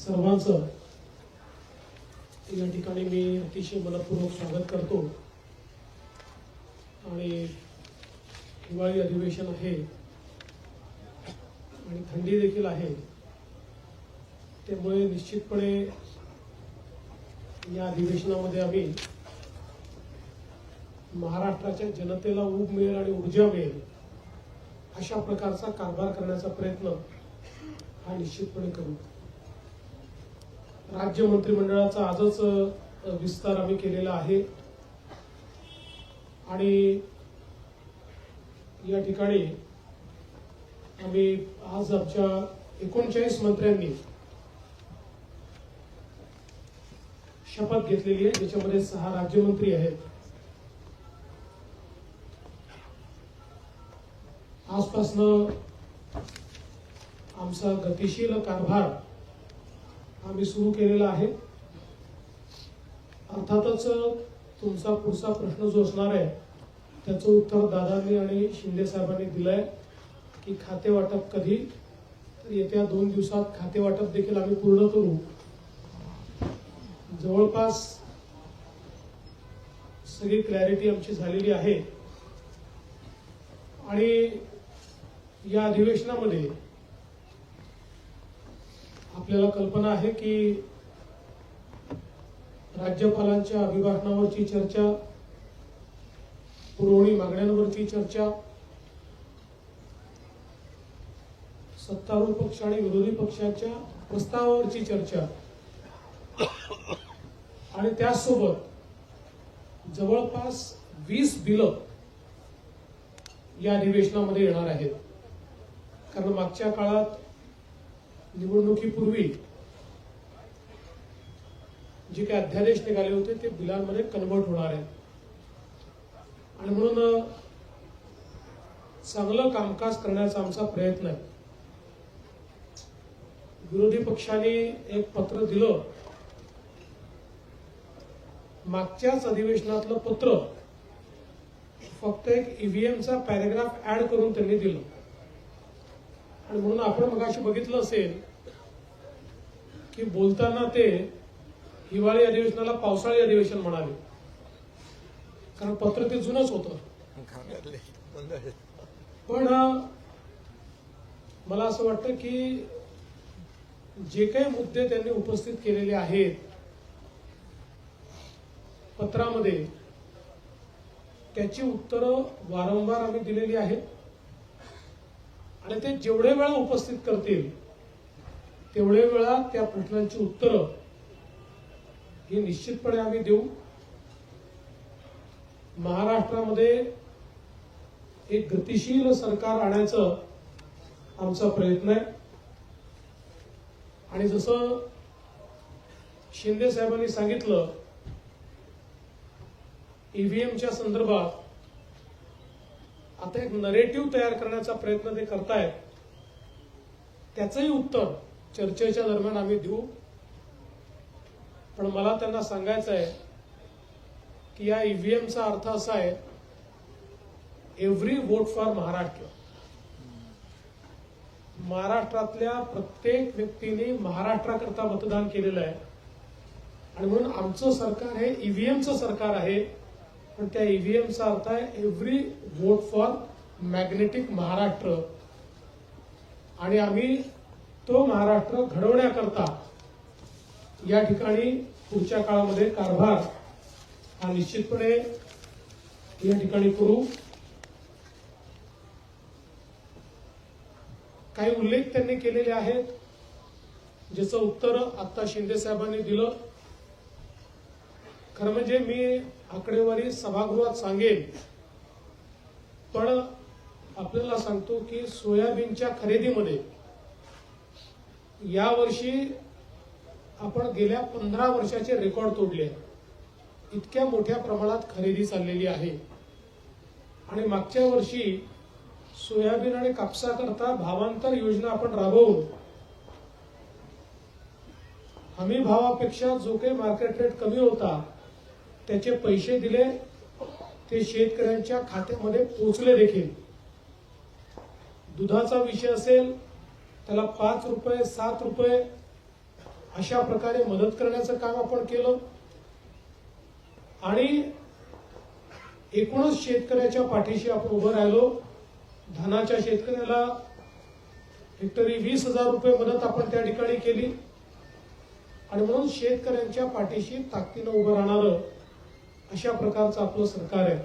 सर्वांचं या ठिकाणी मी अतिशय मनपूर्वक स्वागत करतो. आणि हिवाळी अधिवेशन आहे आणि थंडी देखील आहे. त्यामुळे निश्चितपणे या अधिवेशनामध्ये आम्ही महाराष्ट्राच्या जनतेला ऊब मिळेल आणि ऊर्जा मिळेल अशा प्रकारचा कारभार करण्याचा प्रयत्न हा निश्चितपणे करू. राज्य मंत्रिमंडळाचा आजच विस्तार आम्ही केलेला आहे. आणि या ठिकाणी आम्ही आज आमच्या एकोणचाळीस मंत्र्यांनी शपथ घेतलेली आहे ज्याच्यामध्ये सहा राज्यमंत्री आहेत. आजपासनं आमचा गतिशील कारभार आम्ही सुरू केलेला आहे. अर्थातच तुमचा पुढचा प्रश्न जो असणार आहे त्याचं उत्तर दादांनी आणि शिंदे साहेबांनी दिलंय की खाते वाटप कधी? तर येत्या दोन दिवसात खाते वाटप देखील आम्ही पूर्ण करू. जवळपास सगळी क्लॅरिटी आमची झालेली आहे. आणि या अधिवेशनामध्ये आपल्याला कल्पना आहे की राज्यपालांच्या अभिभाषणावरची चर्चा पुरवणी मागण्यांवरची चर्चा सत्तारूढ पक्ष आणि विरोधी पक्षाच्या प्रस्तावावरची चर्चा. आणि त्याचसोबत जवळपास वीस बिलं या अधिवेशनामध्ये येणार आहेत. कारण मागच्या काळात निवडणुकीपूर्वी जे काही अध्यादेश निघाले होते ते बिलांमध्ये कन्वर्ट होणार आहेत. आणि म्हणून चांगलं कामकाज करण्याचा आमचा प्रयत्न आहे. विरोधी पक्षाने एक पत्र दिलं. मागच्याच अधिवेशनातलं पत्र फक्त एक ईव्हीएमचा पॅरेग्राफ ऍड करून त्यांनी दिलं. आणि म्हणून आपण मगाशी बघितलं असेल की बोलताना ते हिवाळी अधिवेशनाला पावसाळी अधिवेशन म्हणाले. कारण पत्र ते जुनच होत. पण मला असं वाटतं की जे काही मुद्दे त्यांनी उपस्थित केलेले आहेत पत्रामध्ये त्याची उत्तरं वारंवार आम्ही दिलेली आहेत. आणि ते जेवढे वेळा उपस्थित करतील तेवढे वेळा त्या प्रश्नांची उत्तरं ही निश्चितपणे आम्ही देऊ. महाराष्ट्रामध्ये एक गतिशील सरकार आणायचं आमचा प्रयत्न आहे. आणि जसं शिंदे साहेबांनी सांगितलं ईव्हीएमच्या संदर्भात आता एक नरेटिव्ह तयार करण्याचा प्रयत्न ते करतायत त्याचंही उत्तर चर्चेच्या दरम्यान आम्ही देऊ. पण मला त्यांना सांगायचं आहे की या ईव्हीएमचा अर्थ असा आहे एव्हरी वोट फॉर महाराष्ट्र. महाराष्ट्रातल्या प्रत्येक व्यक्तीने महाराष्ट्राकरता मतदान केलेलं आहे. आणि म्हणून आमचं सरकार हे ईव्हीएमचं सरकार आहे. पण त्या ईव्हीएमचा अर्थ आहे every vote for magnetic Maharashtra आणि आम्ही तो महाराष्ट्र घडवण्याकरता या ठिकाणी पुढच्या काळामध्ये कारभार हा निश्चितपणे या ठिकाणी करू. काही उल्लेख त्यांनी केलेले आहेत ज्याचं उत्तर आता शिंदे साहेबांनी दिलं. खरं म्हणजे मी आकडेवारी सभागृहात सांगेल पण आपल्याला सांगतो की सोयाबीनच्या खरेदीमध्ये यावर्षी आपण गेल्या पंधरा वर्षाचे रेकॉर्ड तोडले इतक्या मोठ्या प्रमाणात खरेदी चाललेली आहे. आणि मागच्या वर्षी सोयाबीन आणि कापसाकरता भावांतर योजना आपण राबवून हमी भावापेक्षा जो काही मार्केट रेट कमी होता त्याचे पैसे दिले ते शेतकऱ्यांच्या खात्यामध्ये पोचले देखील. दुधाचा विषय असेल त्याला पाच रुपये सात रुपये अशा प्रकारे मदत करण्याचं काम आपण केलं. आणि एकूणच शेतकऱ्याच्या पाठीशी आपण उभं राहिलो. धानाच्या शेतकऱ्याला हेक्टरी वीस हजार रुपये मदत आपण त्या ठिकाणी केली. आणि म्हणून शेतकऱ्यांच्या पाठीशी ताकदीनं उभं राहणारं अशा प्रकारचं आपलं सरकार आहे